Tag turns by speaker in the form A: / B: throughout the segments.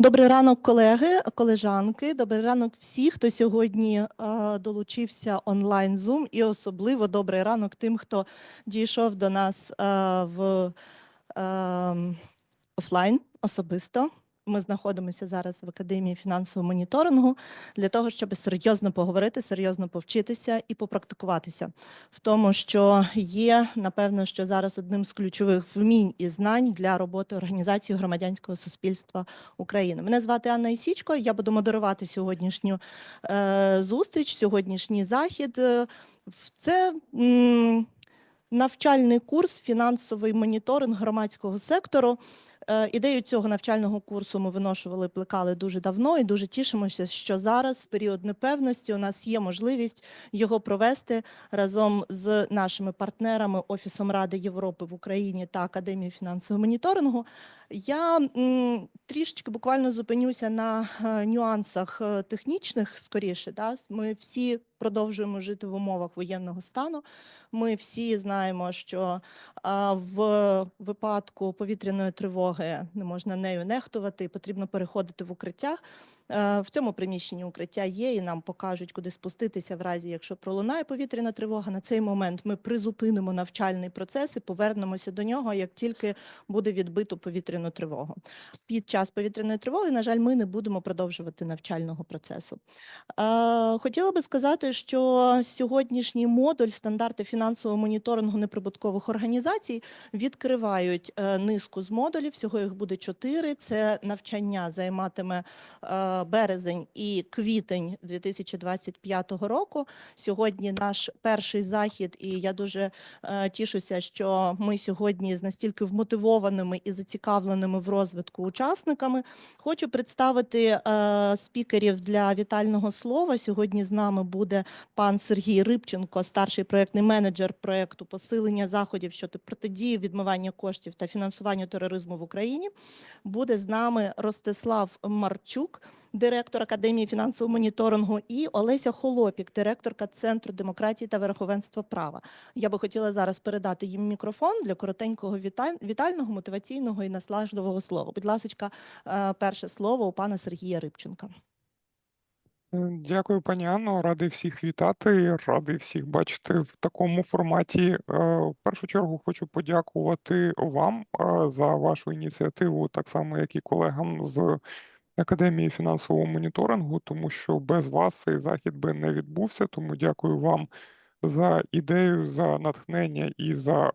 A: Добрий ранок, колеги, колежанки. Добрий ранок всі, хто сьогодні е, долучився онлайн Zoom, і особливо добрий ранок тим, хто дійшов до нас е, в е, офлайн особисто. Ми знаходимося зараз в Академії фінансового моніторингу для того, щоб серйозно поговорити, серйозно повчитися і попрактикуватися в тому, що є напевно, що зараз одним з ключових вмінь і знань для роботи організації громадянського суспільства України. Мене звати Анна Ісічко. Я буду модерувати сьогоднішню е, зустріч, сьогоднішній захід. Е, Це м, навчальний курс фінансовий моніторинг громадського сектору. Е, Ідею цього навчального курсу ми виношували, плекали дуже давно і дуже тішимося, що зараз, в період непевності, у нас є можливість його провести разом з нашими партнерами Офісом Ради Європи в Україні та Академією фінансового моніторингу. Я трішечки буквально зупинюся на е, нюансах е, технічних скоріше. Да? Ми всі продовжуємо жити в умовах воєнного стану. Ми всі знаємо, що в випадку повітряної тривоги не можна нею нехтувати, потрібно переходити в укриття. Е, В цьому приміщенні укриття є, і нам покажуть, куди спуститися в разі, якщо пролунає повітряна тривога. На цей момент ми призупинимо навчальний процес і повернемося до нього, як тільки буде відбито повітряну тривогу. Під час повітряної тривоги, на жаль, ми не будемо продовжувати навчального процесу. Е, Хотіла би сказати, що сьогоднішній модуль стандарти фінансового моніторингу неприбуткових організацій відкривають е, низку з модулів. Всього їх буде чотири. Це навчання займатиме березень і квітень 2025 року. Сьогодні наш перший захід, і я дуже е, тішуся, що ми сьогодні з настільки вмотивованими і зацікавленими в розвитку учасниками. Хочу представити е, спікерів для вітального слова. Сьогодні з нами буде пан Сергій Рибченко, старший проєктний менеджер проєкту посилення заходів щодо протидії відмивання коштів та фінансуванню тероризму в Україні. Буде з нами Ростислав Марчук, директор Академії фінансового моніторингу, і Олеся Холопік, директорка Центру демократії та верховенства права. Я би хотіла зараз передати їм мікрофон для коротенького віталь- вітального, мотиваційного і наслажливого слова. Будь ласка, е, перше слово у пана Сергія Рибченка.
B: Е, Дякую, пані Анно. Радий всіх вітати, радий всіх бачити в такому форматі. Е, В першу чергу хочу подякувати вам за вашу ініціативу, так само як і колегам з Академії фінансового моніторингу, тому що без вас цей захід би не відбувся. Тому дякую вам за ідею, за натхнення і за,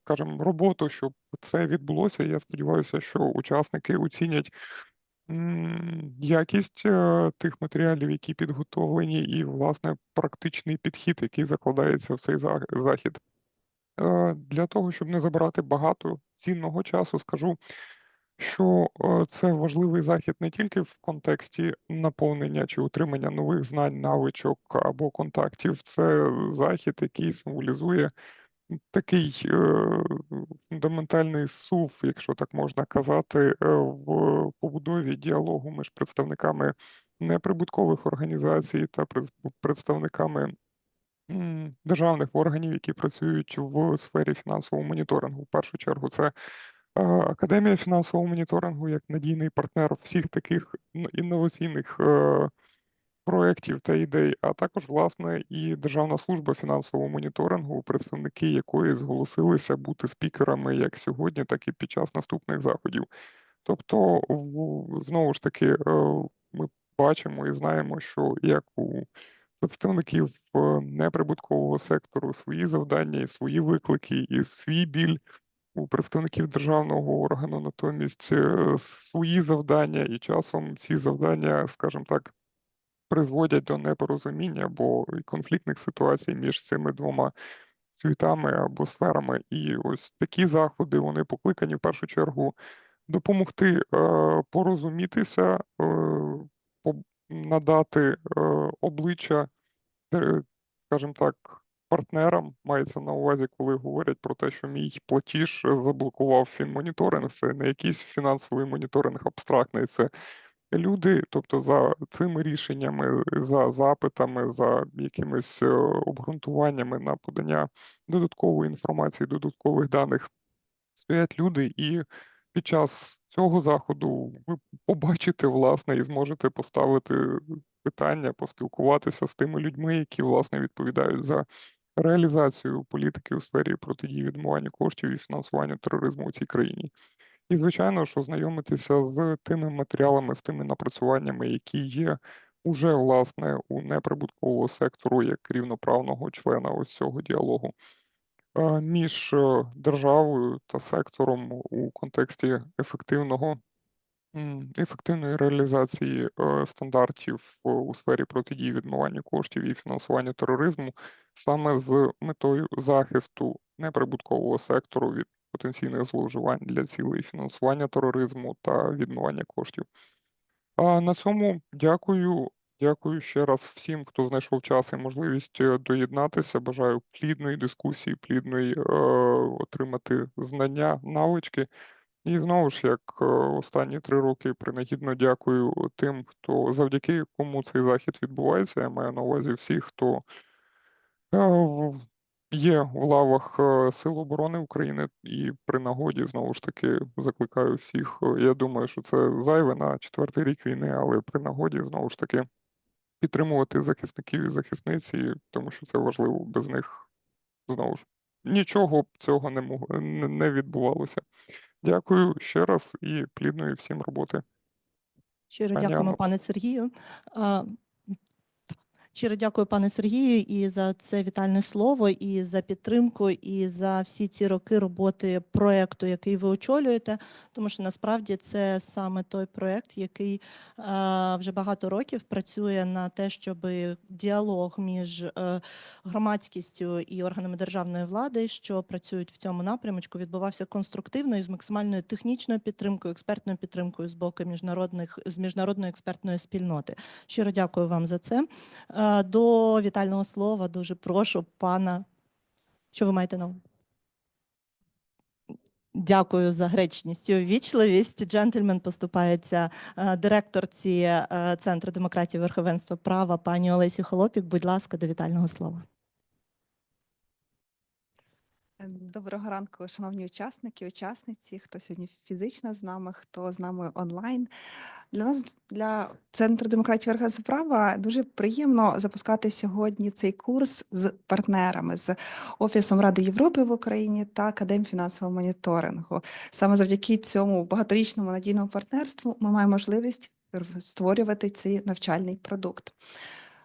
B: скажімо, роботу, щоб це відбулося. Я сподіваюся, що учасники оцінять якість е, тих матеріалів, які підготовлені, і, власне, практичний підхід, який закладається в цей захід. Е, Для того, щоб не забирати багато цінного часу, скажу, що е, це важливий захід не тільки в контексті наповнення чи утримання нових знань, навичок або контактів. Це захід, який символізує такий е, фундаментальний сув, якщо так можна казати, е, в побудові діалогу між представниками неприбуткових організацій та представниками державних органів, які працюють в сфері фінансового моніторингу. В першу чергу, це Академія фінансового моніторингу як надійний партнер всіх таких інноваційних е, проєктів та ідей, а також, власне, і Державна служба фінансового моніторингу, представники якої зголосилися бути спікерами як сьогодні, так і під час наступних заходів. Тобто, знову ж таки, е, ми бачимо і знаємо, що як у представників е, неприбуткового сектору свої завдання і свої виклики, і свій біль. У представників державного органу натомість е, свої завдання, і часом ці завдання, скажімо так, призводять до непорозуміння або конфліктних ситуацій між цими двома світами або сферами. І ось такі заходи вони покликані в першу чергу допомогти е, порозумітися, е, надати обличчя, скажімо так, партнерам мається на увазі, коли говорять про те, що мій платіж заблокував фінмоніторинг. Це не якийсь фінансовий моніторинг абстрактний, це люди, тобто за цими рішеннями, за запитами, за якимись е, обґрунтуваннями на подання додаткової інформації, додаткових даних стоять люди, і під час цього заходу ви побачите, власне, і зможете поставити питання, поспілкуватися з тими людьми, які, власне, відповідають за реалізацію політики у сфері протидії відмиванню коштів і фінансуванню тероризму у цій країні. І, звичайно, що знайомитися з тими матеріалами, з тими напрацюваннями, які є уже, власне, у неприбуткового сектору як рівноправного члена ось цього діалогу е, між е, державою та сектором у контексті ефективного ефективної реалізації е, стандартів е, у сфері протидії відмиванню коштів і фінансуванню тероризму саме з метою захисту неприбуткового сектору від потенційних зловживань для цілей фінансування тероризму та відмивання коштів. А на цьому дякую. Дякую ще раз всім, хто знайшов час і можливість е, доєднатися. Бажаю плідної дискусії, плідної е, отримати знання, навички. І знову ж, як е, останні три роки, принагідно дякую тим, хто завдяки кому цей захід відбувається. Я маю на увазі всіх, хто е, є в лавах е, Сил оборони України, і при нагоді знову ж таки закликаю всіх. Я думаю, що це зайве на четвертий рік війни, але при нагоді знову ж таки підтримувати захисників і захисниці, тому що це важливо. Без них знову ж нічого цього не мог не відбувалося. Дякую ще раз і плідної всім роботи.
A: Щиро дякуємо, пане Сергію. Щиро дякую, пане Сергію, і за це вітальне слово, і за підтримку, і за всі ці роки роботи проекту, який ви очолюєте. Тому що насправді це саме той проект, який а, вже багато років працює на те, щоб діалог між е, громадськістю і органами державної влади, що працюють в цьому напрямочку, відбувався конструктивно і з максимальною технічною підтримкою, експертною підтримкою з боку міжнародних з міжнародної експертної спільноти. Щиро дякую вам за це. Е, До вітального слова дуже прошу пана. Що ви маєте на увазі? Дякую за гречність і увічливість. Джентльмен поступається е, директорці е, Центру демократії і верховенства права пані Олесі Холопік. Будь ласка, до вітального слова.
C: Доброго ранку, шановні учасники, учасниці, хто сьогодні фізично з нами, хто з нами онлайн. Для нас, для Центру демократії верховенства права, дуже приємно запускати сьогодні цей курс з партнерами, з Офісом Ради Європи в Україні та Академією фінансового моніторингу. Саме завдяки цьому багаторічному надійному партнерству ми маємо можливість створювати цей навчальний продукт.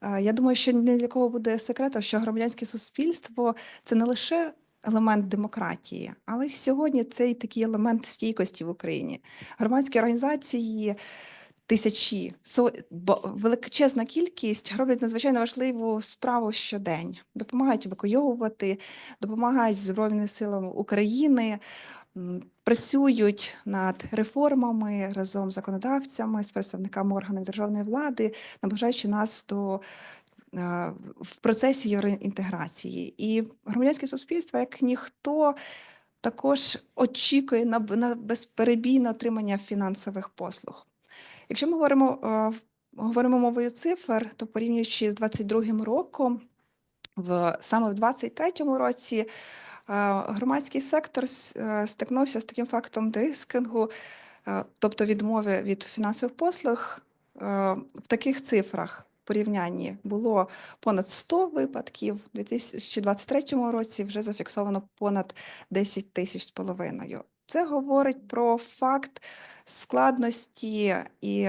C: Е, Я думаю, що ні для кого буде секретом, що громадянське суспільство це не лише елемент демократії, але сьогодні це і такий елемент стійкості в Україні. Громадські організації. Тисячі со величезна кількість роблять надзвичайно важливу справу щодень, допомагають евакуйовувати, допомагають Збройним силам України, працюють над реформами разом з законодавцями, з представниками органів державної влади, наближаючи нас до в процесі євроінтеграції. І громадянське суспільство, як ніхто, також очікує на, на безперебійне отримання фінансових послуг. Якщо ми говоримо, говоримо мовою цифр, то порівнюючи з 22 роком, в саме в 23-му році громадський сектор стикнувся з таким фактом дерискингу, тобто відмови від фінансових послуг в таких цифрах. Порівнянні було понад 100 випадків. У 2023 році вже зафіксовано понад 10 тисяч з половиною. Це говорить про факт складності і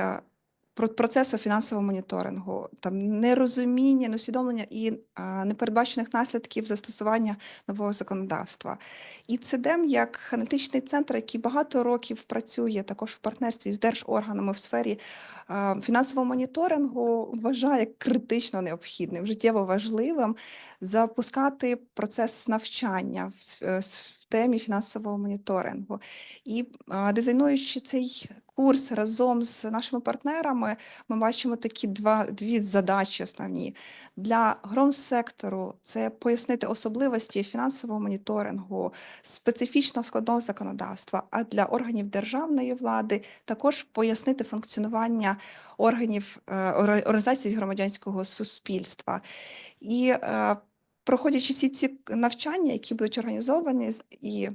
C: процесу фінансового моніторингу, там нерозуміння, неусвідомлення і а, непередбачених наслідків застосування нового законодавства. І ЦДЕМ як аналітичний центр, який багато років працює також в партнерстві з держорганами в сфері а, фінансового моніторингу, вважає критично необхідним, життєво важливим запускати процес навчання в, е, в темі фінансового моніторингу. І а, дизайнуючи цей курс разом з нашими партнерами, ми бачимо такі два дві задачі основні для громсектору. Це пояснити особливості фінансового моніторингу, специфічного складного законодавства. А для органів державної влади також пояснити функціонування органів е, організацій громадянського суспільства. І е, проходячи всі ці навчання, які будуть організовані і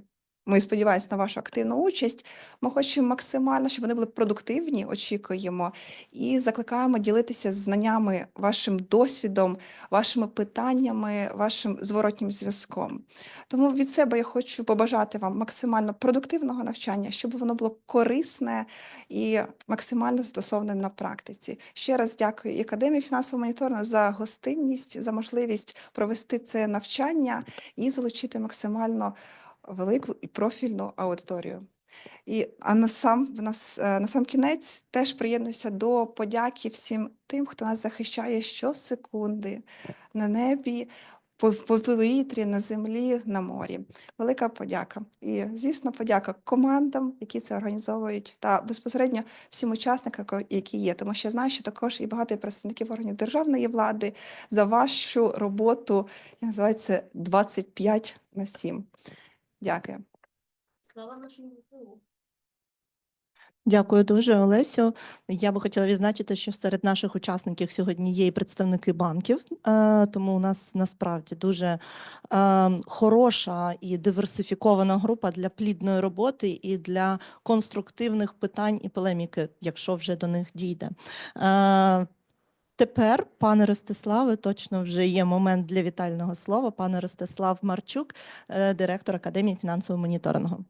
C: Ми сподіваємося на вашу активну участь. Ми хочемо максимально, щоб вони були продуктивні, очікуємо, і закликаємо ділитися знаннями, вашим досвідом, вашими питаннями, вашим зворотнім зв'язком. Тому від себе я хочу побажати вам максимально продуктивного навчання, щоб воно було корисне і максимально стосовне на практиці. Ще раз дякую Академії фінансового моніторингу за гостинність, за можливість провести це навчання і залучити максимально велику і профільну аудиторію. І а на сам в нас е, на сам кінець теж приєднуюся до подяки всім тим, хто нас захищає щосекунди на небі, по, по повітрі, на землі, на морі. Велика подяка. І, звісно, подяка командам, які це організовують, та безпосередньо всім учасникам, які є. Тому що я знаю, що також і багато представників органів державної влади за вашу роботу, яка називається 25 на 7. Дякую.
D: Слава нашому ЗСУ.
A: Дякую дуже, Олесю. Я би хотіла відзначити, що серед наших учасників сьогодні є і представники банків, е, тому у нас насправді дуже е, хороша і диверсифікована група для плідної роботи і для конструктивних питань і полеміки, якщо вже до них дійде. Тепер, пане Ростиславе, точно вже є момент для вітального слова. Пане Ростислав Марчук, е, директор Академії фінансового моніторингу.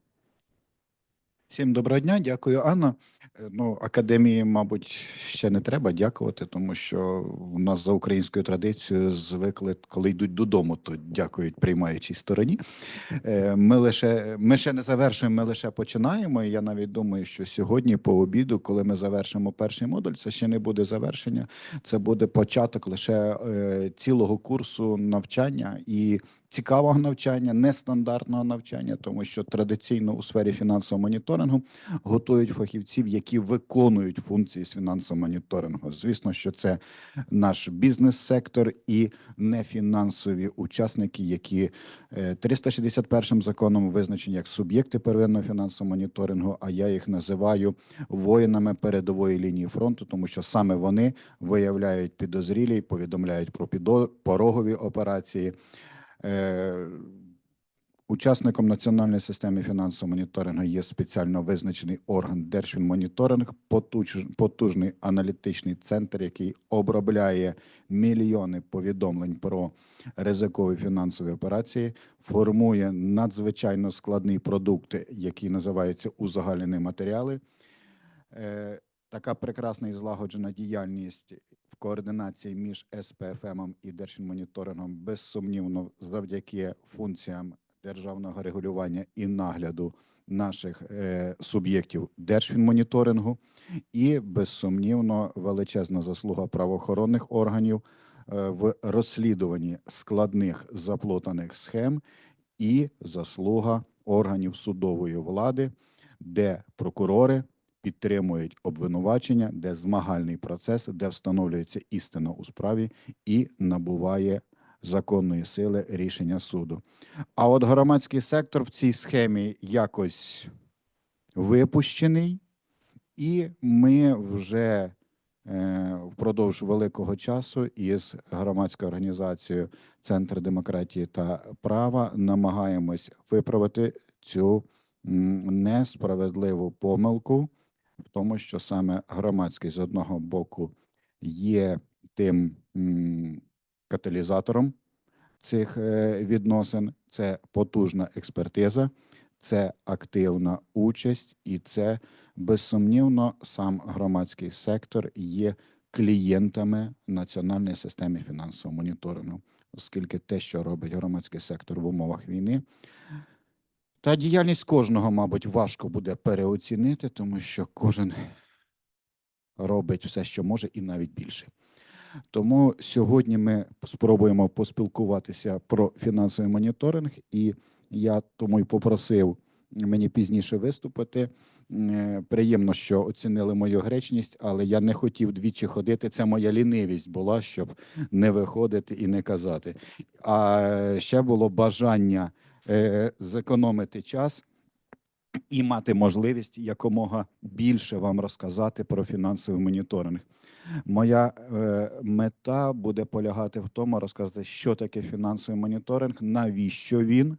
E: Всім доброго дня, дякую, Анна. Е, Ну, академії, мабуть, ще не треба дякувати, тому що в нас за українською традицією звикли, коли йдуть додому, то дякують приймаючій стороні. Е, Ми лише ми ще не завершуємо, ми лише починаємо. І я навіть думаю, що сьогодні по обіду, коли ми завершимо перший модуль, це ще не буде завершення, це буде початок лише е, цілого курсу навчання і цікавого навчання, нестандартного навчання, тому що традиційно у сфері фінансового моніторингу готують фахівців, які виконують функції з фінансового моніторингу. Звісно, що це наш бізнес-сектор і нефінансові учасники, які е, 361 законом визначені як суб'єкти первинного фінансового моніторингу. А я їх називаю воїнами передової лінії фронту, тому що саме вони виявляють підозрілі, повідомляють про порогові операції. Учасником національної системи фінансового моніторингу є спеціально визначений орган Держфінмоніторинг, потужний аналітичний центр, який обробляє мільйони повідомлень про ризикові фінансові операції, формує надзвичайно складний продукт, який називається узагальнені матеріали. Е, Така прекрасна і злагоджена діяльність в координації між СПФМ і Держфінмоніторингом безсумнівно завдяки функціям державного регулювання і нагляду наших е, суб'єктів Держфінмоніторингу, і безсумнівно величезна заслуга правоохоронних органів е, в розслідуванні складних заплутаних схем і заслуга органів судової влади, де прокурори підтримують обвинувачення, де змагальний процес, де встановлюється істина у справі і набуває законної сили рішення суду. А от громадський сектор в цій схемі якось випущений, і ми вже е, впродовж великого часу із громадською організацією Центр демократії та права намагаємось виправити цю несправедливу помилку в тому, що саме громадськість з одного боку є тим каталізатором цих е, відносин, це потужна експертиза, це активна участь, і це безсумнівно сам громадський сектор є клієнтами національної системи фінансового моніторингу, оскільки те, що робить громадський сектор в умовах війни, та діяльність кожного, мабуть, важко буде переоцінити, тому що кожен робить все, що може, і навіть більше. Тому сьогодні ми спробуємо поспілкуватися про фінансовий моніторинг, і я тому й попросив мені пізніше виступити. Приємно, що оцінили мою гречність, але я не хотів двічі ходити. Це моя лінивість була, щоб не виходити і не казати. А ще було бажання е, зекономити час і мати можливість якомога більше вам розказати про фінансовий моніторинг. Моя е, мета буде полягати в тому, розказати, що таке фінансовий моніторинг, навіщо він,